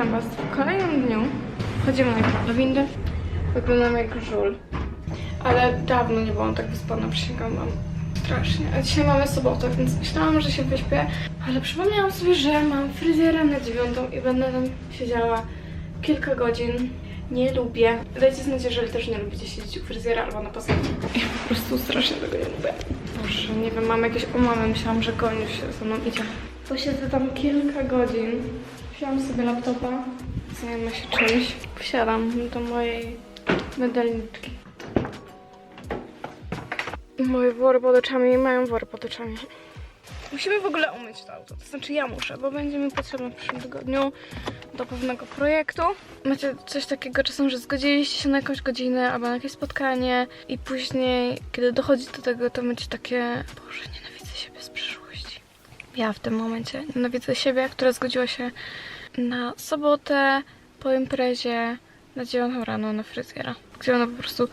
Witam Was w kolejnym dniu. Chodzimy najpierw do windy. Wyglądam jak żul. Ale dawno nie byłam tak wyspana, przysięgam Wam. Strasznie. A dzisiaj mamy sobotę, więc myślałam, że się wyśpię. Ale przypomniałam sobie, że mam fryzjerę na dziewiątą i będę tam siedziała kilka godzin. Nie lubię. Dajcie znać, jeżeli też nie lubicie siedzieć u fryzjera albo na paznokcie. Ja po prostu strasznie tego nie lubię. Boże, nie wiem, mam jakieś umamy. Myślałam, że goniu się ze mną idzie. Posiedzę tam kilka godzin. Wziąłam sobie laptopa, zajmę się czymś. Wsiadam do mojej medalniczki. Moje wory pod oczami mają wory pod oczami. Musimy w ogóle umyć to auto. To znaczy ja muszę, bo będzie mi potrzebne w przyszłym tygodniu do pewnego projektu. Macie coś takiego czasem, że zgodziliście się na jakąś godzinę albo na jakieś spotkanie i później, kiedy dochodzi do tego, to macie takie Boże, nienawidzę siebie z przyszłości. Ja w tym momencie nienawidzę siebie, która zgodziła się na sobotę po imprezie na 9 rano na fryzjera, gdzie ona po prostu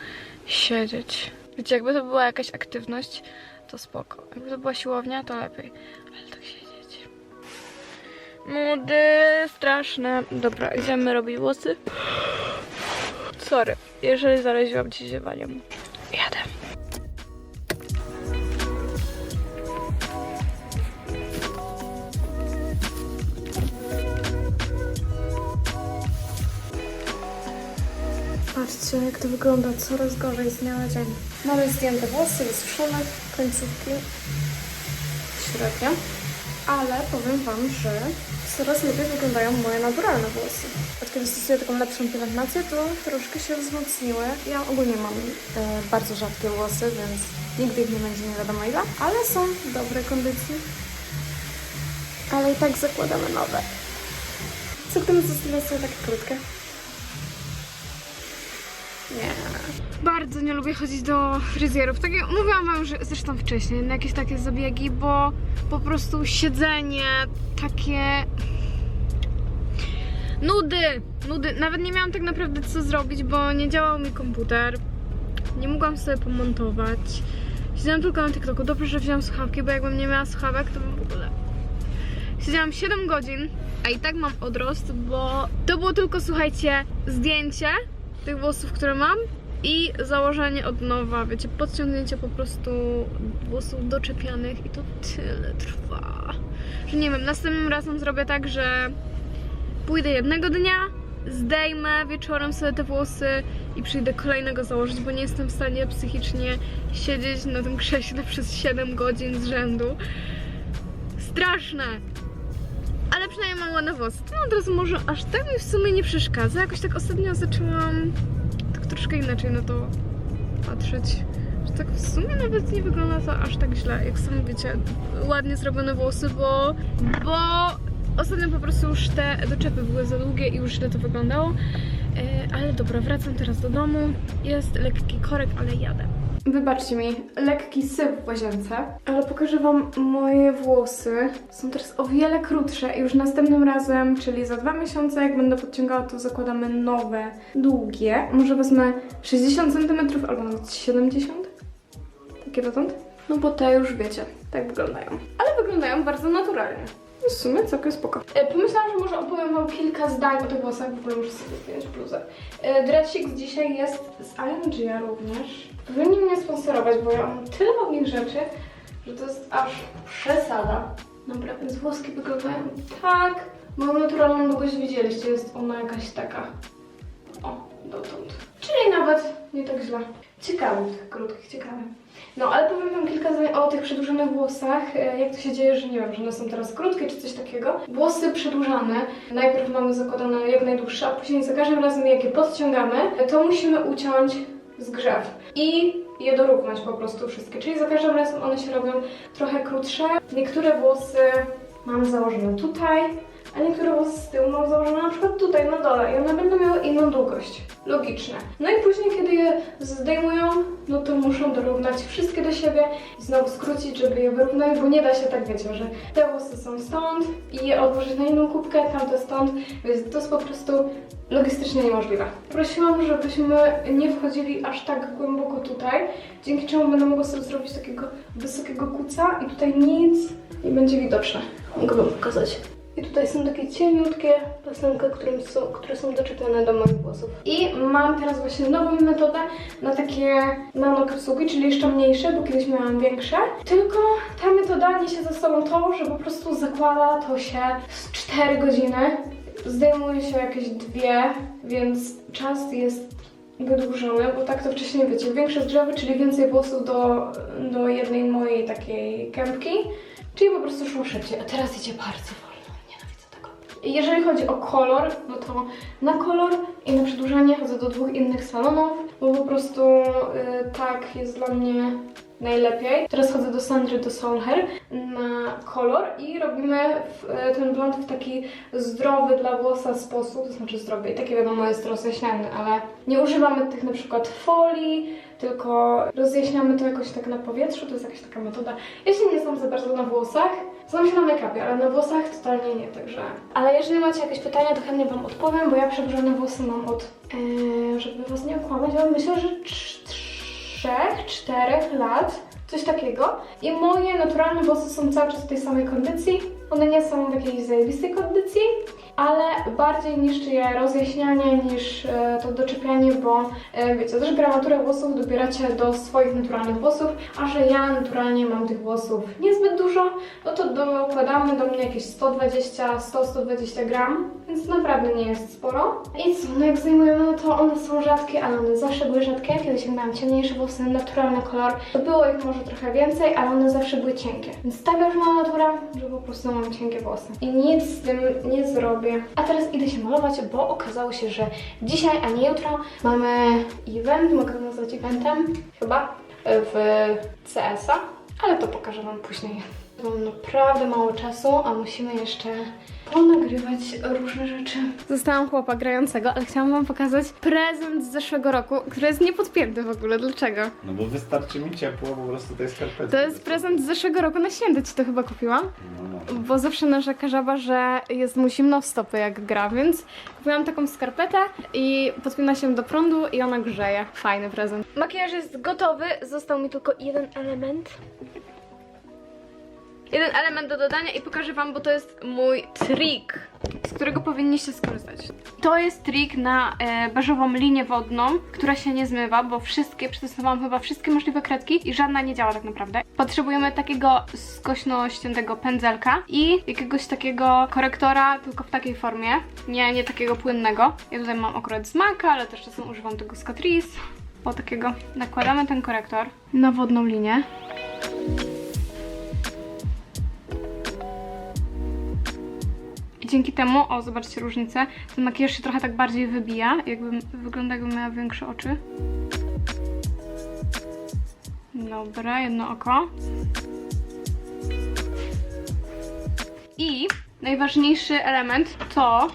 siedzieć. Wiecie, jakby to była jakaś aktywność, to spoko. Jakby to była siłownia, to lepiej. Ale tak siedzieć. Nudy, straszne. Dobra, idziemy robić włosy. Sorry, jeżeli zaraziłam ci ziewaniem. Jadę. Patrzcie, jak to wygląda coraz gorzej z dnia na dzień. Mamy zdjęte włosy, wysuszone, końcówki średnio, ale powiem Wam, że coraz lepiej wyglądają moje naturalne włosy. Od kiedy stosuję taką lepszą pielęgnację, to troszkę się wzmocniły. Ja ogólnie mam e, bardzo rzadkie włosy, więc nigdy ich nie będzie nie wiadomo ile, ale są w dobrej kondycji. Ale i tak zakładamy nowe. Co gdybym zostawiła sobie takie krótkie? Nie. Bardzo nie lubię chodzić do fryzjerów. Tak jak mówiłam wam że zresztą wcześniej, na jakieś takie zabiegi, bo po prostu siedzenie takie. Nudy! Nudy. Nawet nie miałam tak naprawdę co zrobić, bo nie działał mi komputer. Nie mogłam sobie pomontować. Siedziałam tylko na TikToku. Dobrze, że wziąłam słuchawki, bo jakbym nie miała słuchawek, to bym w ogóle Siedziałam 7 godzin, a i tak mam odrost, bo to było tylko, słuchajcie, zdjęcie tych włosów, które mam i założenie od nowa, wiecie, podciągnięcie po prostu włosów doczepianych i to tyle trwa, że nie wiem, następnym razem zrobię tak, że pójdę jednego dnia, zdejmę wieczorem sobie te włosy i przyjdę kolejnego założyć, bo nie jestem w stanie psychicznie siedzieć na tym krześle przez 7 godzin z rzędu. Straszne! Przynajmniej mam ładne włosy. To od razu może aż tak mi w sumie nie przeszkadza. Jakoś tak ostatnio zaczęłam tak troszkę inaczej na to patrzeć. Że tak w sumie nawet nie wygląda to aż tak źle, jak sami wiecie. Ładnie zrobione włosy, bo, bo ostatnio po prostu już te doczepy były za długie i już źle to wyglądało. E, ale dobra, wracam teraz do domu. Jest lekki korek, ale jadę. Wybaczcie mi, lekki syp w łazience, ale pokażę Wam moje włosy. Są teraz o wiele krótsze i już następnym razem, czyli za dwa miesiące, jak będę podciągała, to zakładamy nowe, długie. Może wezmę 60 cm albo nawet 70 takie dotąd. No bo te już wiecie, tak wyglądają. Ale wyglądają bardzo naturalnie. W sumie całkiem spoko. E, Pomyślałam, że może opowiem wam kilka zdań o tych włosach, w ogóle muszę sobie zdjąć bluzę. E, dzisiaj jest z IMG również. Powinni mnie sponsorować, bo ja mam tyle ładnych rzeczy, że to jest aż przesada. Dobra, więc włoski wyglądają tak. Moją naturalną długość widzieliście, jest ona jakaś taka. O, dotąd. Czyli nawet nie tak źle. Ciekawe, tych krótkich, ciekawe. No, ale powiem Wam kilka zdań o tych przedłużonych włosach. e, Jak to się dzieje, że nie wiem, że one są teraz krótkie czy coś takiego. Włosy przedłużane. Najpierw mamy zakładane jak najdłuższe, a później za każdym razem jak je podciągamy, to musimy uciąć zgrzew i je dorównać po prostu wszystkie. Czyli za każdym razem one się robią trochę krótsze. Niektóre włosy mam założone tutaj, a niektóre włosy z tyłu mam założone na przykład tutaj na dole i one będą miały inną długość. Logiczne. No i później, kiedy je zdejmują, no to muszą dorównać wszystkie do siebie i znowu skrócić, żeby je wyrównać, bo nie da się tak, wiecie, że te włosy są stąd i je odłożyć na inną kubkę, tamte stąd, więc to jest po prostu logistycznie niemożliwe. Prosiłam, żebyśmy nie wchodzili aż tak głęboko tutaj, dzięki czemu będę mogła sobie zrobić takiego wysokiego kuca i tutaj nic nie będzie widoczne. Mogę wam pokazać. I tutaj są takie cieniutkie pasemki, które są, które są doczepione do moich włosów. I mam teraz właśnie nową metodę na takie nanokresułki, czyli jeszcze mniejsze, bo kiedyś miałam większe. Tylko ta metoda niesie ze sobą to, że po prostu zakłada to się z 4 godziny. Zdejmuje się jakieś dwie, więc czas jest wydłużony, bo tak to wcześniej wiecie, większe drzewy, czyli więcej włosów do, do jednej mojej takiej kępki, czyli po prostu szło szybciej, a teraz idzie bardzo wolno, Jeżeli chodzi o kolor, no to na kolor i na przedłużanie chodzę do dwóch innych salonów, bo po prostu y, tak jest dla mnie najlepiej. Teraz chodzę do Sandry, do Solher na kolor i robimy w, e, ten blond w taki zdrowy dla włosa sposób, to znaczy zdrowy i taki wiadomo jest rozjaśniany, ale nie używamy tych na przykład folii, tylko rozjaśniamy to jakoś tak na powietrzu, to jest jakaś taka metoda. Ja się nie znam za bardzo na włosach, znam się na make-upie, ale na włosach totalnie nie, także... Ale jeżeli macie jakieś pytania, to chętnie Wam odpowiem, bo ja przegrzane włosy mam od, yy, żeby Was nie okłamać, ale myślę, że trz- trzech, czterech lat, coś takiego. I moje naturalne włosy są cały czas w tej samej kondycji. One nie są w jakiejś zajebistej kondycji, ale bardziej niszczy je rozjaśnianie niż e, to doczepianie, bo e, wiecie, też gramaturę włosów dobieracie do swoich naturalnych włosów, a że ja naturalnie mam tych włosów niezbyt dużo, no to dokładamy do mnie jakieś 120, 100-120 gram, więc naprawdę nie jest sporo. I co, no jak zdejmujemy, no to one są rzadkie, ale one zawsze były rzadkie. Kiedyś miałam ciemniejsze włosy, naturalny kolor, to było ich może trochę więcej, ale one zawsze były cienkie. Więc taka już mam natura, że po prostu mam cienkie włosy. I nic z tym nie zrobię. A teraz idę się malować, bo okazało się, że dzisiaj, a nie jutro mamy event, mogę go nazwać eventem, chyba, w CS-a, ale to pokażę Wam później. Mam naprawdę mało czasu, a musimy jeszcze ponagrywać różne rzeczy. Zostałam chłopa grającego, ale chciałam Wam pokazać prezent z zeszłego roku, który jest niepodpięty w ogóle. Dlaczego? No bo wystarczy mi ciepło po prostu tej skarpetki. To jest prezent z zeszłego roku na święta, Ci to chyba kupiłam. No, no. Bo zawsze narzeka żaba, że jest mu zimno w stopy jak gra, więc kupiłam taką skarpetę i podpina się do prądu i ona grzeje. Fajny prezent. Makijaż jest gotowy, został mi tylko jeden element. Jeden element do dodania i pokażę wam, bo to jest mój trik, z którego powinniście skorzystać. To jest trik na e, beżową linię wodną, która się nie zmywa, bo wszystkie, przetestowałam chyba wszystkie możliwe kredki i żadna nie działa tak naprawdę. Potrzebujemy takiego skośno pędzelka i jakiegoś takiego korektora, tylko w takiej formie, nie, nie takiego płynnego. Ja tutaj mam akurat z ale też czasem używam tego z Catrice. O takiego. Nakładamy ten korektor na wodną linię. Dzięki temu, o zobaczcie różnicę, ten makijaż się trochę tak bardziej wybija, jakbym wygląda jakbym miała większe oczy. Dobra, jedno oko. I najważniejszy element to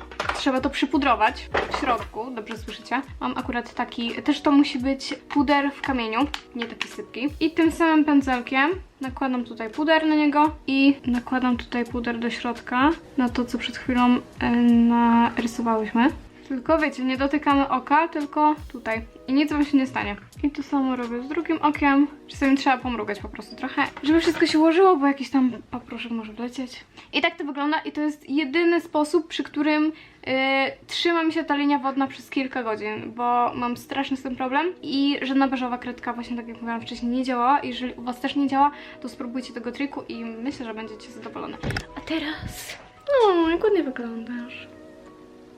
trzeba to przypudrować w środku, dobrze słyszycie? Mam akurat taki, też to musi być puder w kamieniu, nie taki sypki. I tym samym pędzelkiem nakładam tutaj puder na niego i nakładam tutaj puder do środka, na to co przed chwilą narysowałyśmy. Tylko wiecie, nie dotykamy oka, tylko tutaj. I nic wam się nie stanie. I to samo robię z drugim okiem. Czasami trzeba pomrugać po prostu trochę, żeby wszystko się ułożyło, bo jakiś tam paproszek może wlecieć. I tak to wygląda i to jest jedyny sposób, przy którym yy, trzyma mi się ta linia wodna przez kilka godzin, bo mam straszny z tym problem i żadna beżowa kredka, właśnie tak jak mówiłam wcześniej, nie działała. Jeżeli u was też nie działa, to spróbujcie tego triku i myślę, że będziecie zadowolone. A teraz... No, jak ładnie wyglądasz.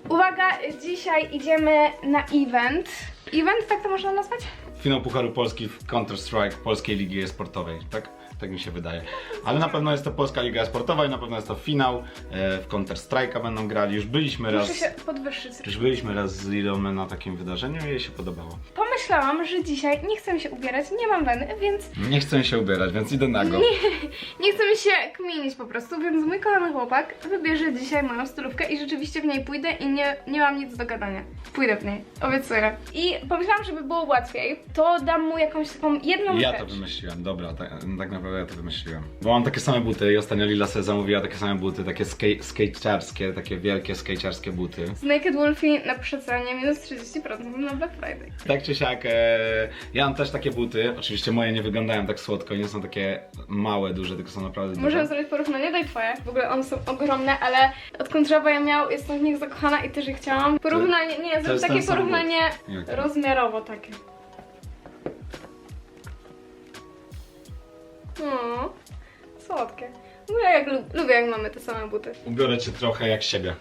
Uwaga, dzisiaj idziemy na event. Event, tak to można nazwać? Finał Pucharu Polski w Counter-Strike Polskiej Ligi Esportowej, tak? Tak mi się wydaje. Ale na pewno jest to Polska Liga Esportowa i na pewno jest to finał. E, w Counter-Strike'a będą grali. Już byliśmy raz. Muszę się podwyższyć. Już byliśmy raz z Lilą na takim wydarzeniu i jej się podobało. Pomyślałam, że dzisiaj nie chcę się ubierać, nie mam weny, więc Nie chcę się ubierać, więc idę nago. nie chcę mi się kminić po prostu, więc mój kochany chłopak wybierze dzisiaj moją stylówkę i rzeczywiście w niej pójdę i nie, nie mam nic do gadania. Pójdę w niej, obiecuję. I pomyślałam, żeby było łatwiej, to dam mu jakąś taką jedną Ja rzecz. to wymyśliłem, dobra, tak, tak naprawdę ja to wymyśliłem. Bo mam takie same buty i ostatnio Lila sobie zamówiła takie same buty, takie skate, takie wielkie skate'arskie buty. Z Naked Wolfie na przecenie minus 30% na Black Friday. Tak czy siak? E, ja mam też takie buty. Oczywiście moje nie wyglądają tak słodko, nie są takie małe, duże, tylko są naprawdę duże. Możemy zrobić porównanie, daj twoje. W ogóle one są ogromne, ale odkąd Żaba je miał, jestem w nich zakochana i też je chciałam. Porównanie, nie, zrób takie porównanie rozmiarowo takie. No, słodkie. Ogóle jak lub, lubię jak mamy te same buty. Ubiorę cię trochę jak siebie.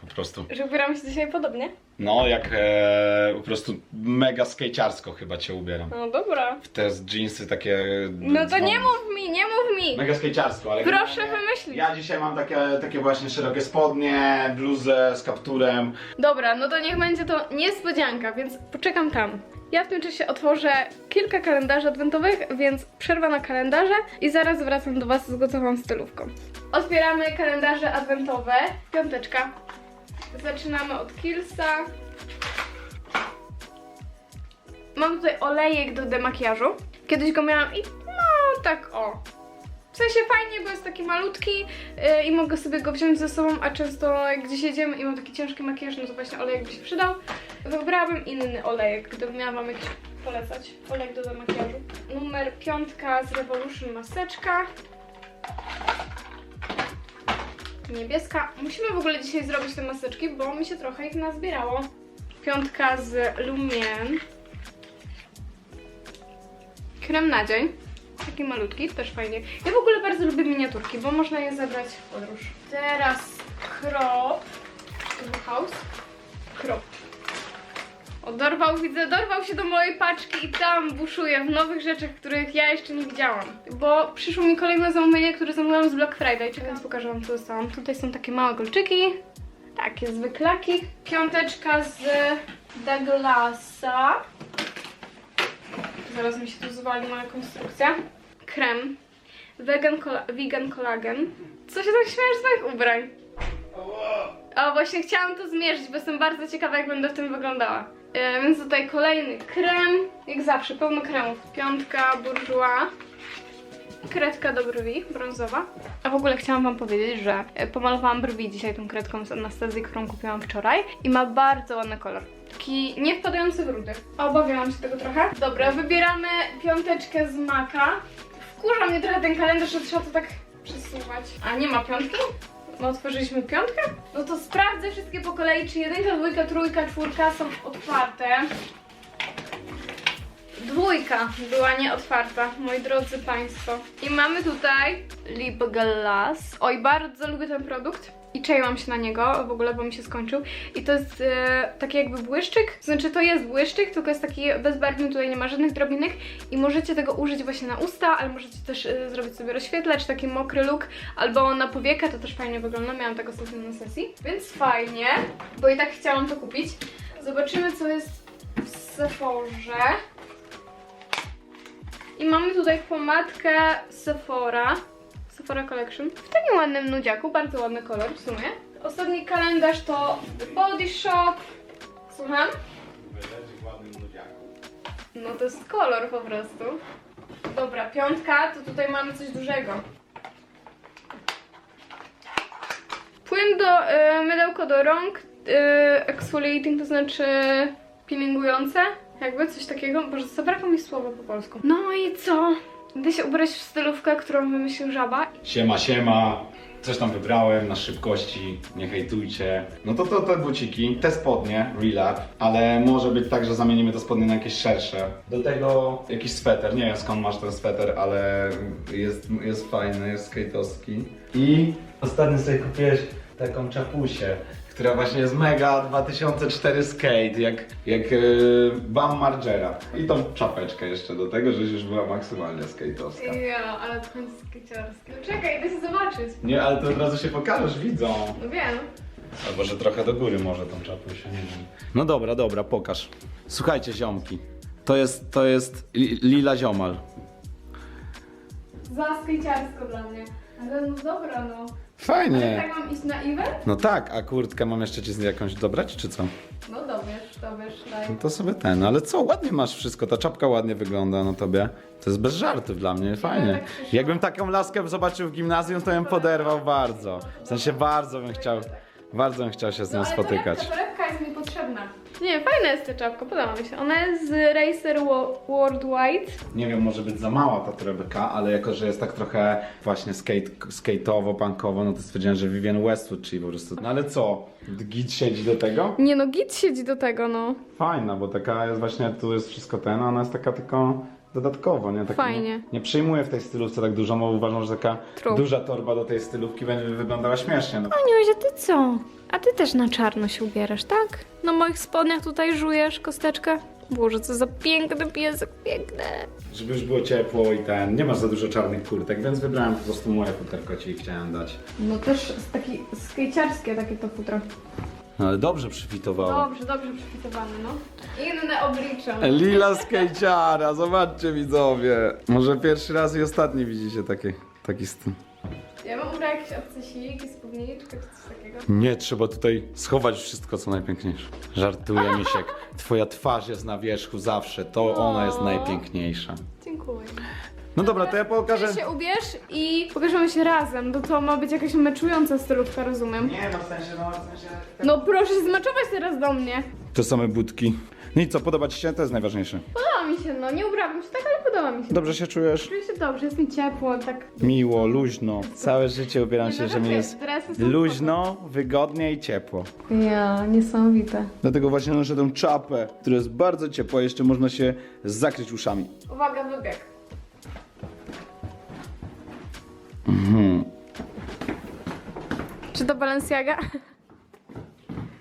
Po prostu. Że ubieramy się dzisiaj podobnie? No, jak e, po prostu mega skejciarsko chyba cię ubieram. No dobra. W te jeansy takie... No to dzwon- nie mów mi, nie mów mi! Mega skejciarsko, ale... Proszę generalnie wymyślić. Ja dzisiaj mam takie, takie właśnie szerokie spodnie, bluzę z kapturem. Dobra, no to niech będzie to niespodzianka, więc poczekam tam. Ja w tym czasie otworzę kilka kalendarzy adwentowych, więc przerwa na kalendarze i zaraz wracam do Was z gotową stylówką. Otwieramy kalendarze adwentowe. Piąteczka. Zaczynamy od Killsa. Mam tutaj olejek do demakijażu. Kiedyś go miałam i no tak o. W sensie fajnie, bo jest taki malutki yy, i mogę sobie go wziąć ze sobą, a często jak gdzieś jedziemy i mam taki ciężki makijaż, no to właśnie olejek by się przydał. Wybrałabym inny olejek, gdybym miała wam jakiś polecać. Olejek do demakijażu. Numer piątka z Revolution maseczka. Niebieska. Musimy w ogóle dzisiaj zrobić te maseczki, bo mi się trochę ich nazbierało. Piątka z Lumien. Krem na dzień. Taki malutki, też fajnie. Ja w ogóle bardzo lubię miniaturki, bo można je zabrać w podróż. Teraz krop. House. Krop. O, dorwał, widzę, dorwał się do mojej paczki i tam buszuje w nowych rzeczach, których ja jeszcze nie widziałam. Bo przyszło mi kolejne zamówienie, które zamówiłam z Black Friday. Czekaj, więc pokażę wam, co dostałam. Tutaj są takie małe kolczyki. Takie zwyklaki. Piąteczka z Douglasa. Zaraz mi się tu zwali moja konstrukcja. Krem. Vegan, vegan collagen. Co się tak śmiejesz z moich ubrań? O, właśnie chciałam to zmierzyć, bo jestem bardzo ciekawa, jak będę w tym wyglądała. E, więc tutaj kolejny krem. Jak zawsze, pełno kremów. Piątka, bourjois. Kredka do brwi, brązowa. A w ogóle chciałam wam powiedzieć, że e, pomalowałam brwi dzisiaj tą kredką z Anastazji, którą kupiłam wczoraj i ma bardzo ładny kolor. Taki nie wpadający w rudy. Obawiałam się tego trochę. Dobra, wybieramy piąteczkę z maka. Wkurza mnie trochę ten kalendarz, że trzeba to tak przesuwać. A nie ma piątki? No otworzyliśmy piątkę? No to sprawdzę wszystkie po kolei, czy jedynka, dwójka, trójka, czwórka są otwarte. Dwójka była nieotwarta, moi drodzy Państwo. I mamy tutaj Lip Gloss. Oj, bardzo lubię ten produkt. I czaiłam się na niego, w ogóle, bo mi się skończył. I to jest e, taki jakby błyszczyk. Znaczy to jest błyszczyk, tylko jest taki bezbarwny, tutaj nie ma żadnych drobinek. I możecie tego użyć właśnie na usta, ale możecie też e, zrobić sobie rozświetlacz, taki mokry look. Albo na powiekę, to też fajnie wygląda. Miałam tego ostatnio na sesji. Więc fajnie, bo i tak chciałam to kupić. Zobaczymy, co jest w Sephorze. I mamy tutaj pomadkę Sephora. Sephora Collection. W takim ładnym nudziaku, bardzo ładny kolor w sumie. Ostatni kalendarz to Body Shop. Słucham? No to jest kolor po prostu. Dobra, piątka, to tutaj mamy coś dużego. Płyn do, y, mydełko do rąk, y, exfoliating, to znaczy peelingujące, jakby coś takiego. Boże, zabrakło mi słowa po polsku. No i co? Idę się ubrać w stylówkę, którą wymyślił Żaba. Siema, siema. Coś tam wybrałem na szybkości, nie hejtujcie. No to to te buciki, te spodnie, Relap, ale może być tak, że zamienimy te spodnie na jakieś szersze. Do tego jakiś sweter, nie wiem skąd masz ten sweter, ale jest, jest fajny, jest skate'owski. I ostatnio sobie kupiłeś taką czapusię, która właśnie jest mega 2004 skate, jak, jak yy, Bam Margera. I tą czapeczkę jeszcze do tego, żeś już była maksymalnie skate'owska. Ja, ale to końcu skaciarskie. No czekaj, idę się zobaczyć. Nie, ale to od razu się pokażesz, widzą. No wiem. Albo, że trochę do góry może tą czapusię, nie wiem. No dobra, dobra, pokaż. Słuchajcie, ziomki. To jest, to jest li, lila ziomal. Za skaciarsko dla mnie. Ale no dobra, no. Ale Fajnie. tak mam iść na event? No tak, a kurtkę mam jeszcze ci z jakąś dobrać, czy co? No dobierz, dobierz, daj. No to sobie ten, ale co, ładnie masz wszystko, ta czapka ładnie wygląda na tobie. To jest bez żartów dla mnie, fajnie. tak. Jakbym taką laskę zobaczył w gimnazjum, to bym poderwał bardzo. W sensie bardzo bym chciał, Bardzo bym chciał się z nią ale spotykać. Torebka, torebka jest mi Nie, fajna jest ta czapka, podoba mi się. Ona jest z Racer Wo- Worldwide. Nie wiem, może być za mała ta torebka, ale jako, że jest tak trochę właśnie skate, skate'owo, punkowo, no to stwierdziłem, że Vivienne Westwood, czyli po prostu... No ale co? Git siedzi do tego? Nie no, git siedzi do tego, no. Fajna, bo taka jest właśnie, tu jest wszystko ten, a ona jest taka tylko dodatkowo, nie? Tak, Fajnie. Nie, nie przyjmuję w tej stylówce tak dużo, bo uważam, że taka True. duża torba do tej stylówki będzie wyglądała śmiesznie. No. Aniuś, a ty co? A ty też na czarno się ubierasz, tak? Na moich spodniach tutaj żujesz kosteczkę? Boże, co za piękny piesek, piękny. Żeby już było ciepło i ten, nie masz za dużo czarnych kurtek, więc wybrałem po prostu moje futerko ci chciałem dać. No też taki skejciarskie takie to futro. No ale dobrze przyfitowało. Dobrze, dobrze przyfitowane, no. Inne oblicze. Lila skejciara, zobaczcie widzowie. Może pierwszy raz i ostatni widzicie taki, taki styl. Ja mam ubrać jakieś obcasiki, spódniczkę czy coś takiego. Nie, trzeba tutaj schować wszystko, co najpiękniejsze. Żartuję, Misiek. Twoja twarz jest na wierzchu zawsze. To ona jest najpiękniejsza. Dziękuję. No dobra, to ja pokażę. Ty się ubierz i pokażemy się razem, bo to ma być jakaś meczująca stylówka, rozumiem. Nie, no w sensie, no w sensie... No proszę się zmaczować teraz do mnie. To same budki. No i co, podoba ci się? To jest najważniejsze. Podoba mi się, no nie ubrałabym się tak, ale podoba mi się. Dobrze się czujesz? Czuję się dobrze, jest mi ciepło, tak. Miło, luźno. Całe życie ubieram Nie, się, że mi raczej, jest luźno, wygodnie i ciepło. Ja, niesamowite. Dlatego właśnie noszę tę czapę, która jest bardzo ciepła, jeszcze można się zakryć uszami. Uwaga, wybieg. Czy to Balenciaga?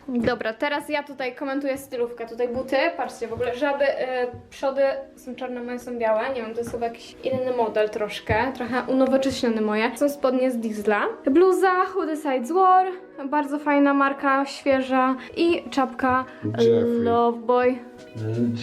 Dobra, teraz ja tutaj komentuję stylówkę. Tutaj buty, patrzcie, w ogóle żaby, y, przody są czarne, moje są białe. Nie wiem, to jest chyba jakiś inny model troszkę, trochę unowocześniony moje. Są spodnie z Diesla. Bluza, Hudy Sides War, bardzo fajna marka, świeża. I czapka Jeffrey. Loveboy.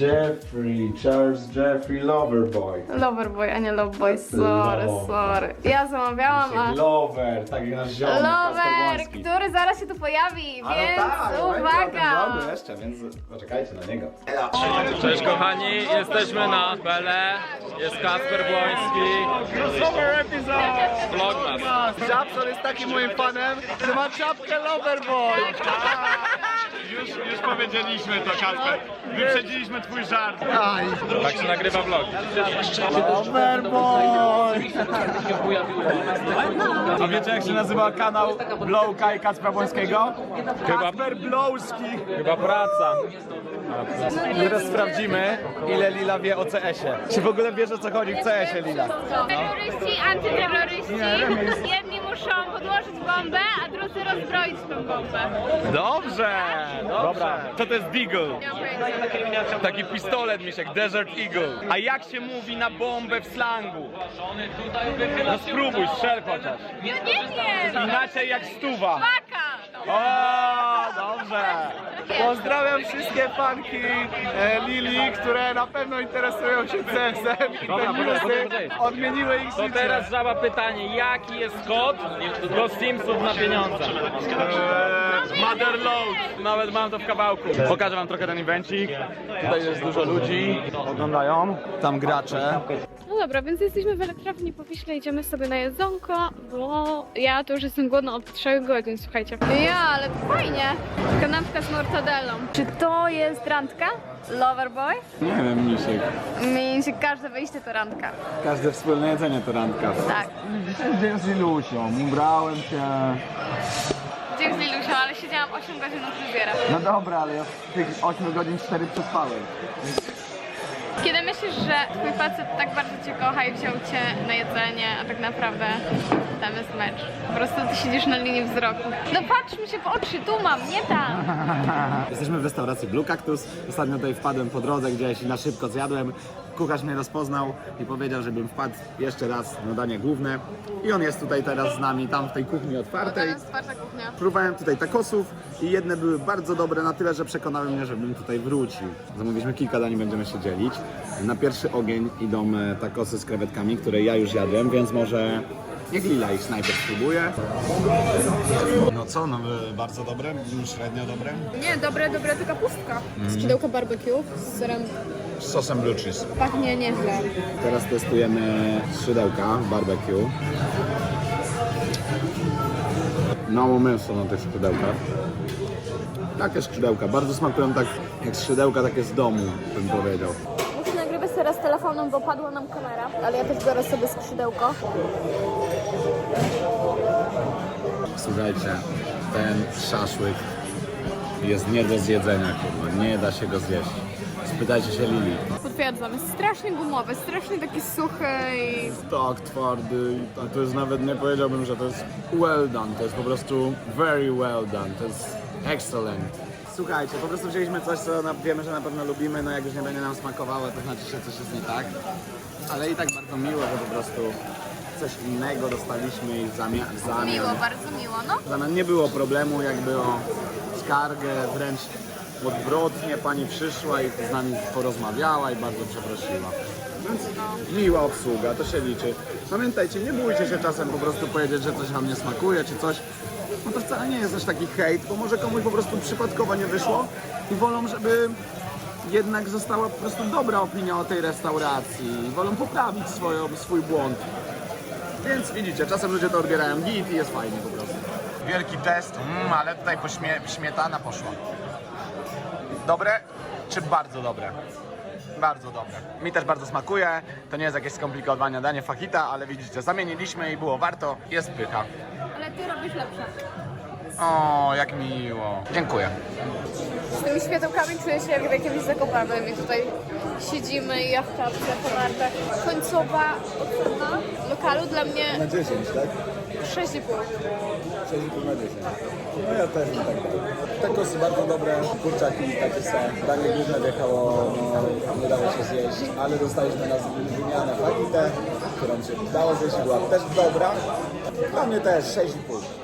Jeffrey, Charles Jeffrey Loverboy. Loverboy, a nie Loveboy, sorry, Lover. sorry. Ja zamawiałam, a... Lover, tak jak nasz ziomek Lover, który zaraz się tu pojawi, A no więc tak, będzie o tym uwaga! jeszcze, więc poczekajcie na niego. Cześć kochani, jesteśmy na Bele, jest Kasper Błoński. Vlogmas. Japson jest takim moim fanem, że ma czapkę Loverboy. Już, już powiedzieliśmy to, Kasper. Wyprzedziliśmy twój żart. Aj, Tak się nagrywa vlog. Loverboy. A wiecie jak się nazywa kanał Blowka i Kacpra Błońskiego? Chyba, Kacper Blowski. chyba praca. Teraz sprawdzimy, ile Lila wie o CS-ie. Czy w ogóle wiesz o co chodzi w CS-ie, Lila? Terroryści, antyterroryści. Jedni muszą podłożyć bombę, a drudzy rozbroić tą bombę. Dobrze, Dobra, co to jest Deagle? Taki pistolet, Misiek, Desert Eagle. A jak się mówi na bombę w slangu? No spróbuj, strzel chociaż. No nie wiem! Inaczej jak stuwa. Paka! O, dobrze. Pozdrawiam wszystkie fanki e, Lili, które na pewno interesują się CS-em i Dobra, te poczekaj, poczekaj. odmieniły ich To życie. teraz żaba pytanie, jaki jest kod do Simsów na pieniądze? Eee, Motherload. Nawet mam to w kawałku. Pokażę wam trochę ten evencik. Tutaj jest dużo ludzi. Oglądają. Tam gracze. No dobra, więc jesteśmy w elektrowni po Wiśle, idziemy sobie na jedzonko, bo ja to już jestem głodna od 3 godzin, słuchajcie. Ja, ale fajnie. Kanapka z mortadellą. Czy to jest randka? Loverboy? Nie wiem, Misiek. Mi się każde wyjście to randka. Każde wspólne jedzenie to randka. Tak. Dzień z Ilusią, ubrałem się. Dzień z Lilusią, ale siedziałam 8 godzin u fryzjera. No dobra, ale ja tych 8 godzin 4 przespałem. Kiedy myślisz, że twój facet tak bardzo cię kocha i wziął cię na jedzenie, a tak naprawdę tam jest mecz. Po prostu ty siedzisz na linii wzroku. No patrz mi się w oczy, tu mam, nie tam. Jesteśmy w restauracji Blue Cactus. Ostatnio tutaj wpadłem po drodze gdzieś i na szybko zjadłem. Kucharz mnie rozpoznał i powiedział, żebym wpadł jeszcze raz na danie główne. I on jest tutaj teraz z nami, tam w tej kuchni otwartej. otwarta kuchnia. Próbowałem tutaj takosów i jedne były bardzo dobre na tyle, że przekonały mnie, żebym tutaj wrócił. Zamówiliśmy kilka dań, będziemy się dzielić. Na pierwszy ogień idą e, takosy z krewetkami, które ja już jadłem, więc może niech Lila ich najpierw spróbuje. No co, no bardzo dobre, średnio dobre. Nie, dobre, dobre to kapustka. Skrzydełka barbecue z serem Z sosem blue cheese. pachnie nieźle. Teraz testujemy skrzydełka barbecue. Mało mięso na tych skrzydełkach. Takie skrzydełka, bardzo smakują tak jak skrzydełka takie z domu, bym powiedział. Muszę nagrywać teraz telefonem, bo padła nam kamera. Ale ja też biorę sobie skrzydełko. Słuchajcie, ten szaszłyk jest nie do zjedzenia, kurwa. Nie da się go zjeść. Spytajcie się Lili. Potwierdzam, jest strasznie gumowy, strasznie taki suchy i... Tak, twardy. A to jest nawet, nie powiedziałbym, że to jest well done. To jest po prostu very well done. To jest excellent. Słuchajcie, po prostu wzięliśmy coś, co na, wiemy, że na pewno lubimy. No jak już nie będzie nam smakowało, to znaczy, że coś jest nie tak. Ale i tak bardzo miło, że po prostu coś innego dostaliśmy i w zamian. W zamian Miło, bardzo miło, no. w zamian nie było problemu jakby o skargę, wręcz odwrotnie pani przyszła i z nami porozmawiała i bardzo przeprosiła. Więc miła obsługa, to się liczy. Pamiętajcie, nie bójcie się czasem po prostu powiedzieć, że coś wam nie smakuje czy coś. No to wcale nie jest też taki hejt, bo może komuś po prostu przypadkowo nie wyszło i wolą, żeby jednak została po prostu dobra opinia o tej restauracji. Wolą poprawić swój błąd. Więc widzicie, czasem ludzie to odbierają git i jest fajnie po prostu. Wielki test, mm, ale tutaj pośmie, śmietana poszła. Dobre czy bardzo dobre? Bardzo dobre. Mi też bardzo smakuje. To nie jest jakieś skomplikowane danie fajita, ale widzicie, zamieniliśmy i było warto. Jest pycha. Ale ty robisz lepsze. O, jak miło. Dziękuję. Z tymi światełkami czuję się jak w jakimś zakopanym i tutaj siedzimy i ja w czapce po nartach. Końcowa ocena lokalu dla mnie Na 10, tak? 6,5. 6,5 na 10. No ja też bym tak dał. Takosy bardzo dobre, kurczaki takie se. Danie główne wjechało, no nie dało się zjeść, ale dostaliśmy na wymianę fajitę, którą się dało zjeść była też dobra. Dla mnie też 6,5.